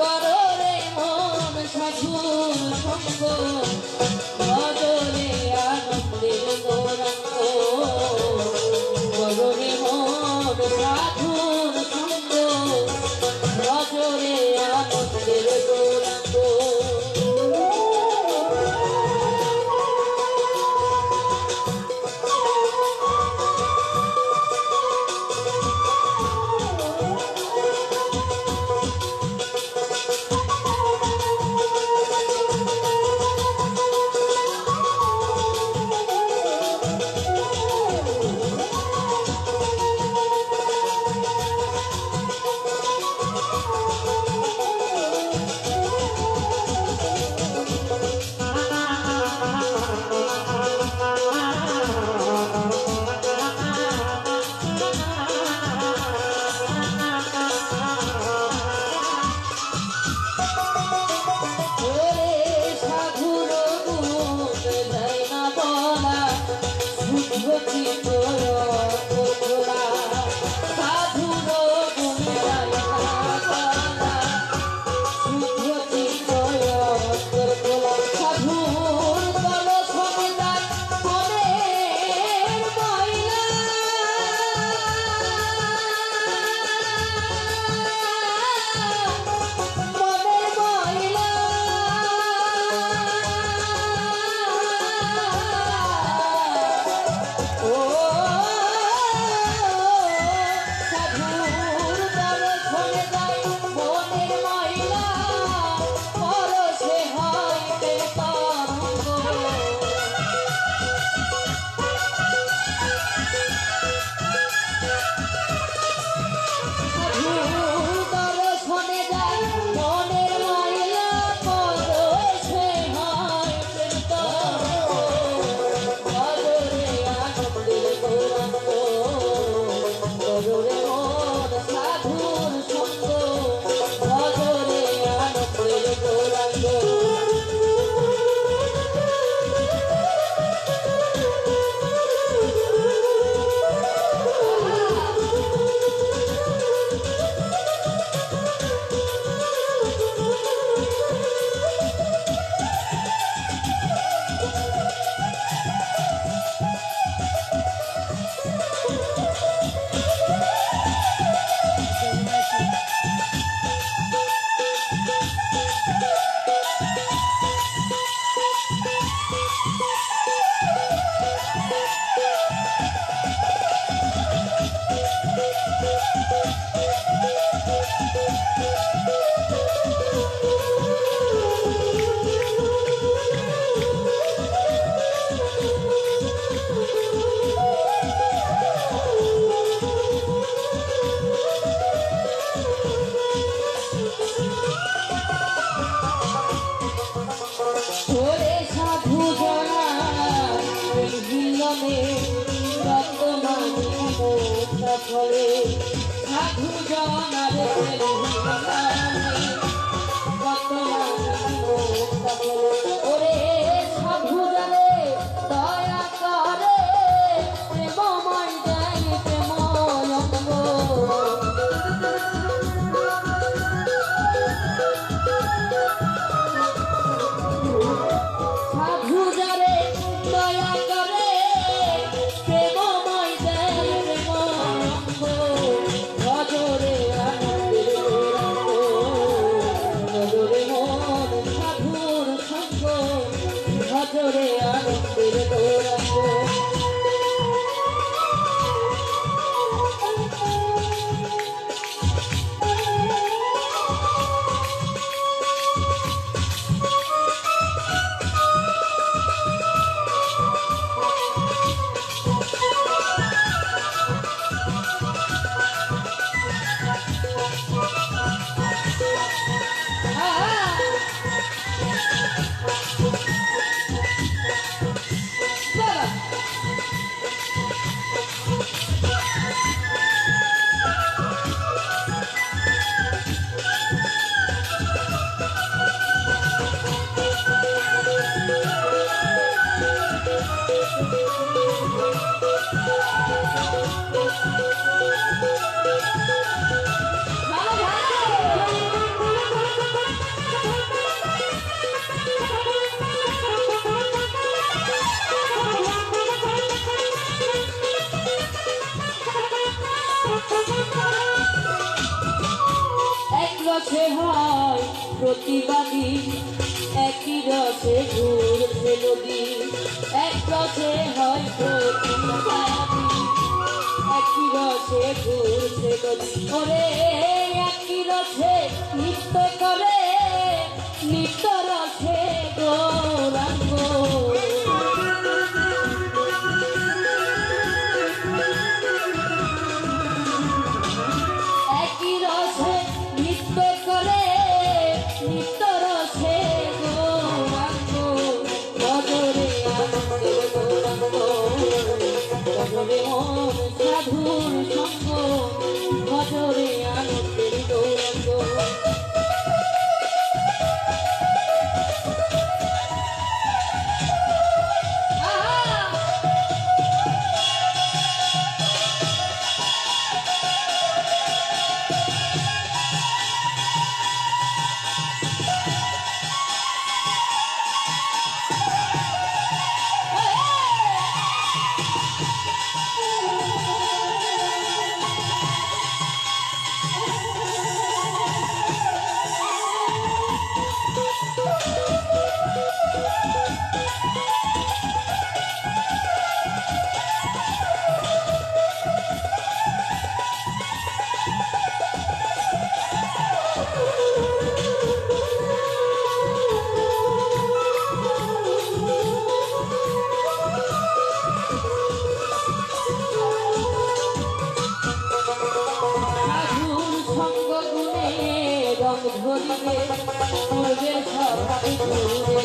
করো রে মন সাধুর সঙ্গ। people ওরে সাধু জনা ওই হিলনে রক্তমানি ফলে। সাধু জনা পথে হয় প্রতিবাদী। একই রথে ঘুরছে নদী, এক রথে হয় প্রতিবাদী। একই রথে ঘুরছে নদী। করে একই রথে নৃত্য করে ঘরে ঘরে